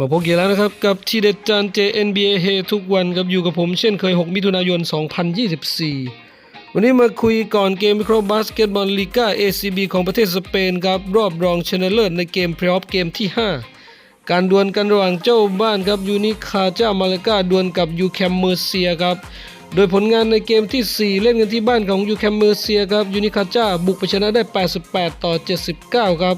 มาพบกันแล้วนะครับ กับทีเด็ดจาน JNBA เฮทุกวันครับอยู่กับผมเช่นเคย 6 มิถุนายน 2024 วันนี้มาคุยก่อนเกมวิเคราะห์บาสเกตบอลลีกา ACB ของประเทศสเปนครับ รอบรองชนะเลิศในเกมเพลย์ออฟเกมที่ 5 การดวลกันระหว่างเจ้าบ้านครับยูนิคาเจ้ามาเลกาดวลกับยูแคมเมอร์เซียครับ โดยผลงานในเกมทีสี่4 เล่นกันที่บ้านของยูแคมเมอร์เซียครับยูนิคาเจ้าบุกไปชนะได้ 88 ต่อ 79 ครับ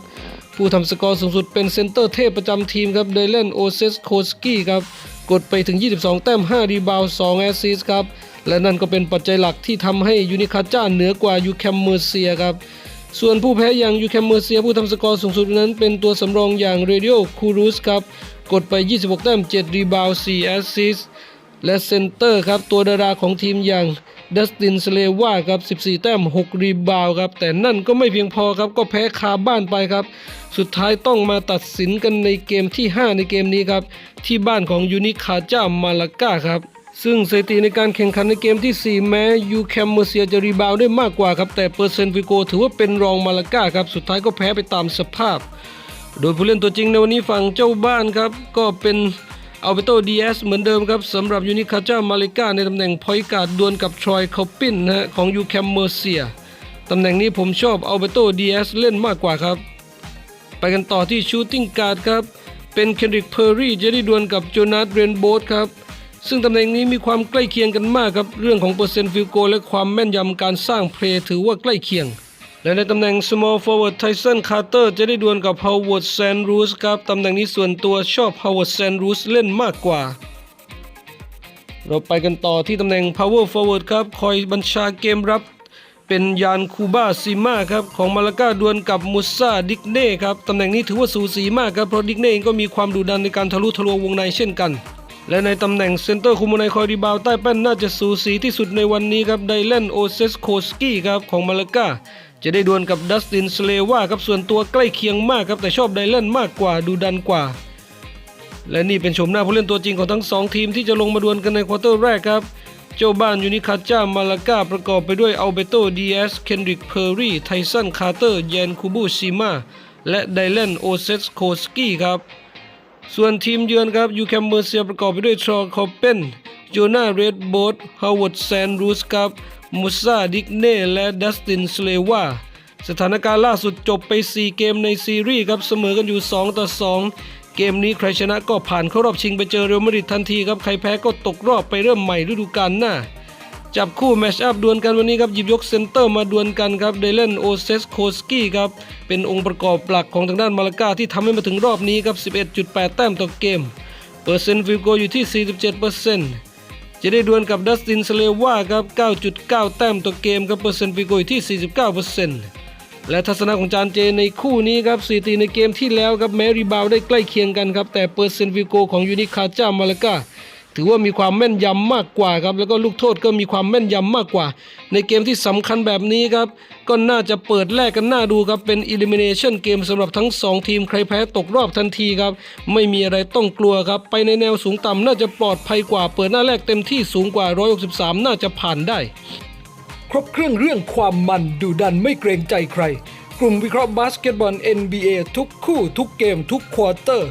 ผู้ทำสกอร์สูงสุดเป็นเซนเตอร์เทพประจำทีมครับไดเลนโอเซสโคสกี้ครับกดไปถึง 22 แต้ม 5 รีบาว2แอสซิสครับ และนั่นก็เป็นปัจจัยหลักที่ทำให้ยูนิคาจ้าเหนือกว่ายูแคมเมอร์เซียครับ ส่วนผู้แพ้อย่างยูแคมเมอร์เซียผู้ทำสกอร์สูงสุดนั้นเป็นตัวสำรองอย่างเรดิโอคูรูสครับ กดไป 26 แต้ม 7 รีบาว4แอสซิส และเซนเตอร์ครับตัวดาราของทีมอย่างดัสตินสเลวาครับ 14 แต้ม 6 รีบาวครับ แต่นั่นก็ไม่เพียงพอครับ ก็แพ้คาบ้านไปครับ สุดท้ายต้องมาตัดสินกันในเกมที่ 5 ในเกมนี้ครับ ที่บ้านของยูนิคาจ้ามาลาก้าครับ ซึ่งสถิติในการแข่งขันในเกมที่ 4 แม้ยูแคมเมอร์เซียจะรีบาวด์ได้มากกว่าครับ แต่เปอร์เซนต์ฟิโกถือว่าเป็นรองมาลาก้าครับ สุดท้ายก็แพ้ไปตามสภาพ โดยผู้เล่นตัวจริงในวันนี้ฝั่งเจ้าบ้านครับ ก็เป็น อัลเบโตดีเอสเหมือนเดิมครับสำหรับยูนิคาจ้ามาเลกาในตำแหน่งพอยการ์ดดวลกับทรอยคาปินนะฮะของยูแคมเมอร์เซียตำแหน่งนี้ผมชอบอัลเบโตดีเอสเล่นมากกว่าครับ ไปกันต่อที่ชูตติ้งการ์ดครับ เป็นเคนริกเพอร์รี่จะได้ดวลกับโจนาธเรนโบสครับซึ่งตำแหน่งนี้มีความใกล้เคียงกันมากครับ เรื่องของเปอร์เซ็นต์ฟิลโกและความแม่นยำการสร้างเพลย์ถือว่าใกล้เคียง และในตำแหน่ง small forward Tyson Carter จะได้ดวลกับ Howard s a n d r o s ครับตำแหน่งนี้ส่วนตัวชอบ Howard s a n d r o s เล่นมากกว่า เราไปกันต่อที่ตำแหน่ง power forward ครับ คอยบัญชาเกมรับเป็นยานคูบาซิมาครับของมาลาก้าดวลกับมุซาดิกเน่ครับตำแหน่งนี้ถือว่าสูสีมากครับเพราะดิกเน่เองก็มีความดุดันในการทะลุทะลวงวงในเช่นกัน และในตำแหน่งเซนเตอร์คุมในคอยรีบาวใต้แป้นน่าจะสูสีที่สุดในวันนี้ครับไดเลนโอเซสโคสกี้ครับของมาเลกาจะได้ดวลกับดัสตินสเลวาครับส่วนตัวใกล้เคียงมากครับแต่ชอบไดเลนมากกว่าดูดันกว่า และนี่เป็นชมหน้าผู้เล่นตัวจริงของทั้งสองทีมที่จะลงมาดวลกันในควอเตอร์แรกครับ เจ้าบ้านยูนิคาจ้ามาลากาประกอบไปด้วยอัลเบโตดีเอสเคนริกเพอร์รี่ไทสันคาร์เตอร์เยนคูบูซิมาและไดเลนโอเซสโคสกี้ครับ ส่วนทีมเยือนครับยูแคมเมอร์เซียประกอบไปด้วยทรอคอปเปนโจนาเรดโบทฮาวเวิร์ดแซนรูสครับมุซาดิกเน่และดัสตินสเลวาสถานการณ์ล่าสุดจบไป 4 เกมในซีรีส์ครับเสมอกันอยู่ 2 ต่อ 2 เกมนี้ใครชนะก็ผ่านเข้ารอบชิงไปเจอเรอัลมาดริดทันทีครับ ใครแพ้ก็ตกรอบไปเริ่มใหม่ฤดูกาลหน้า จับคู่แมชอัพดวลกันวันนี้ครับหยิบยกเซนเตอร์มาดวลกันครับเดเลนโอเซสโคสกี้ครับเป็นองค์ประกอบหลักของทางด้านมาลากาที่ทำให้มาถึงรอบนี้ครับ 11.8 แต้มต่อเกม เปอร์เซ็นต์ฟิลโกอยู่ที่ 47%จะได้ดวลกับดัสตินสเลว่าครับ 9.9 แต้มต่อเกมครับเปอร์เซ็นต์ฟิลโกอยู่ที่ 49%และทัศนะของจานเจในคู่นี้ครับสถิติในเกมที่แล้วครับแมรีบาวได้ใกล้เคียงกันครับแต่เปอร์เซ็นต์ฟิลโกของยูนิคาจ้ามาลากา ถือว่ามีความแม่นยำมากกว่าครับแล้วก็ลูกโทษก็มีความแม่นยำมากกว่า ในเกมที่สำคัญแบบนี้ครับก็น่าจะเปิดแลกกันหน่าดูครับเป็น elimination เกมสำหรับทั้ง 2 ทีมใครแพ้ตกรอบทันทีครับไม่มีอะไรต้องกลัวครับไปในแนวสูงต่ำน่าจะปลอดภัยกว่า เปิดหน้าแรกเต็มที่สูงกว่า 163 น่าจะผ่านได้ ครบเครื่องเรื่องความมันดูดันไม่เกรงใจใคร กลุ่มวิเคราะห์บาสเกตบอล NBA ทุกคู่ทุกเกมทุกควอเตอร์